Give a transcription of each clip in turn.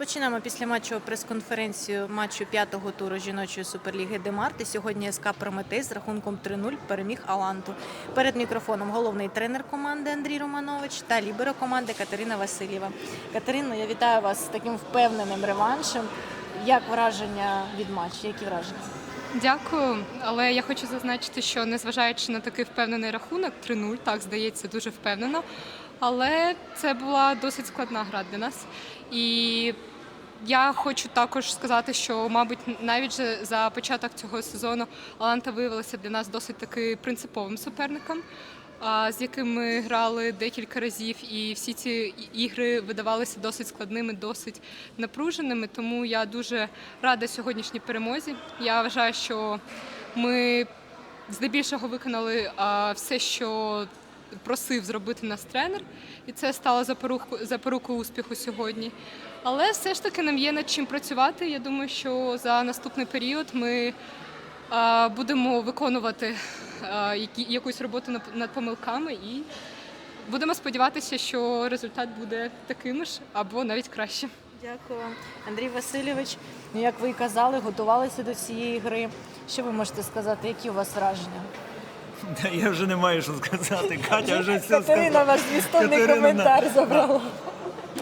Розпочинаємо після матчу прес-конференцію матчу п'ятого туру жіночої суперліги Демарти. Сьогодні СК Прометей з рахунком 3-0 переміг Аланту. Перед мікрофоном головний тренер команди Андрій Романович та ліберо команди Катерина Васильєва. Катерино, я вітаю вас з таким впевненим реваншем. Як враження від матчу? Які враження? Дякую, але я хочу зазначити, що незважаючи на такий впевнений рахунок, 3-0, так здається, дуже впевнено. Але це була досить складна гра для нас. І я хочу також сказати, що, мабуть, навіть за початок цього сезону Аланта виявилася для нас досить таки принциповим суперником, з яким ми грали декілька разів, і всі ці ігри видавалися досить складними, досить напруженими. Тому я дуже рада сьогоднішній перемозі. Я вважаю, що ми здебільшого виконали все, що просив зробити нас тренер, і це стало запорукою успіху сьогодні. Але все ж таки нам є над чим працювати. Я думаю, що за наступний період ми а, будемо виконувати які, якусь роботу над помилками і будемо сподіватися, що результат буде таким ж або навіть краще. Дякую, Андрій Васильович. Ну, як ви і казали, готувалися до цієї гри. Що ви можете сказати? Які у вас враження? Та Я вже не маю що сказати. Катя вже все Катерина, ваш змістовний Катерина, коментар забрала.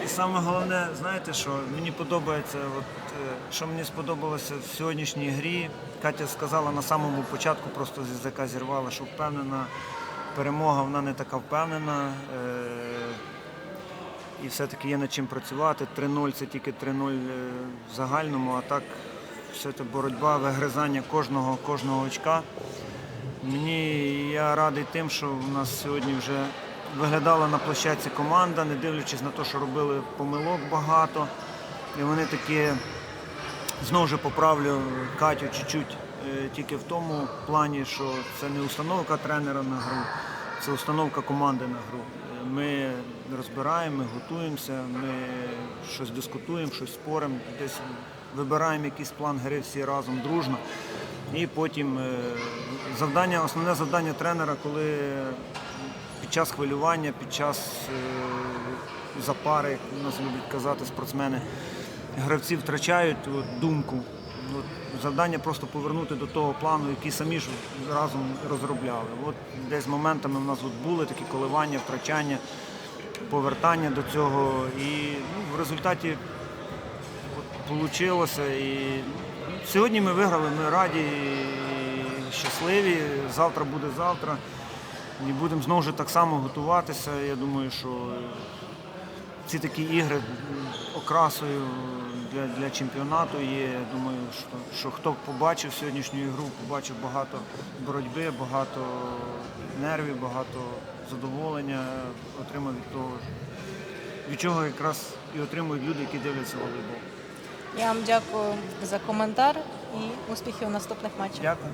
І саме головне, знаєте що, мені подобається, от, е, що мені сподобалося в сьогоднішній грі. Катя сказала на самому початку, просто з язика зірвала, що впевнена перемога, вона не така впевнена. Е, і все-таки є над чим працювати. 3-0 це тільки 3-0 в загальному, а так все це боротьба, вигризання кожного, кожного очка. Мені я радий тим, що в нас сьогодні вже виглядала на площадці команда, не дивлячись на те, що робили помилок багато. І вони такі, знову ж поправлю Катю чуть-чуть е, тільки в тому плані, що це не установка тренера на гру, це установка команди на гру. Е, Ми розбираємо, ми готуємося, ми щось дискутуємо, щось споримо, десь вибираємо якийсь план гри всі разом дружно. І потім е, завдання, основне завдання тренера, коли під час хвилювання, під час е, запари, як нас люблять казати спортсмени, гравці втрачають от, думку. От, завдання просто повернути до того плану, який самі ж разом розробляли. От десь моментами в нас от були такі коливання, втрачання, повертання до цього. І ну, в результаті вийшло. І сьогодні ми виграли, ми раді і щасливі. Завтра буде завтра. І будемо знову ж так само готуватися. Я думаю, що ці такі ігри окрасою для, для чемпіонату є. Я думаю, що, що хто побачив сьогоднішню ігру, побачив багато боротьби, багато нервів, багато задоволення отримав від того, від чого якраз і отримують люди, які дивляться волейбол. Я вам дякую за коментар і успіхів у наступних матчах. Дякую.